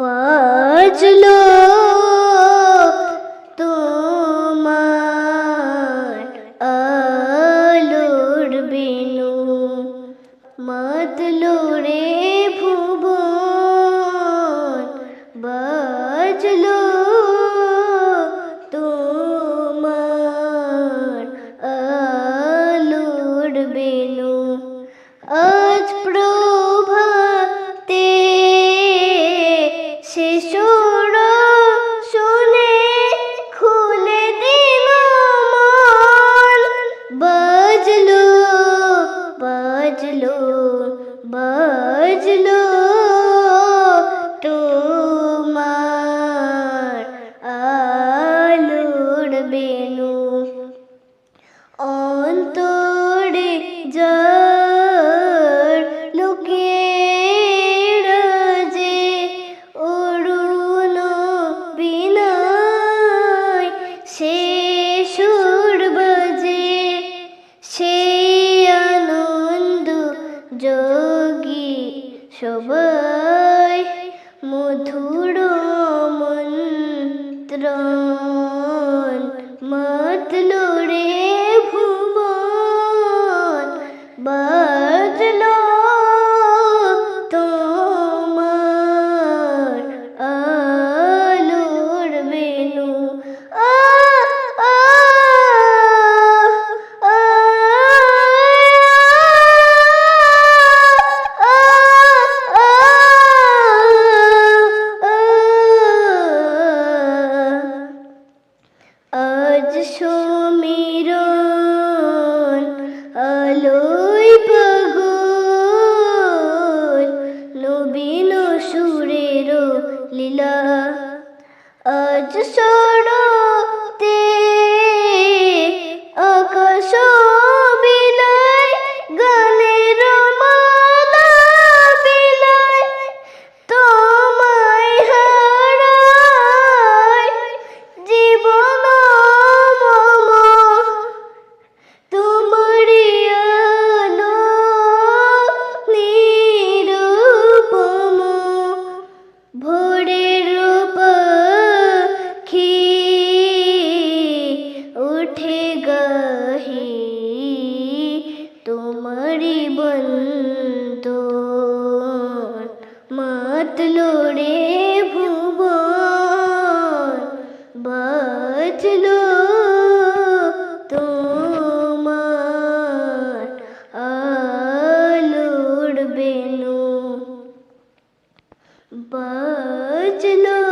পজলো তোমার আলোর বেনু মতলো রে ভুবন বা যোগী সবাই মধুর মন্ত্র। just so थे गहे তোমারি বন্ত মাত লোড়ে ভুবন বাজলো তোমার আলোর বেনু বাজলো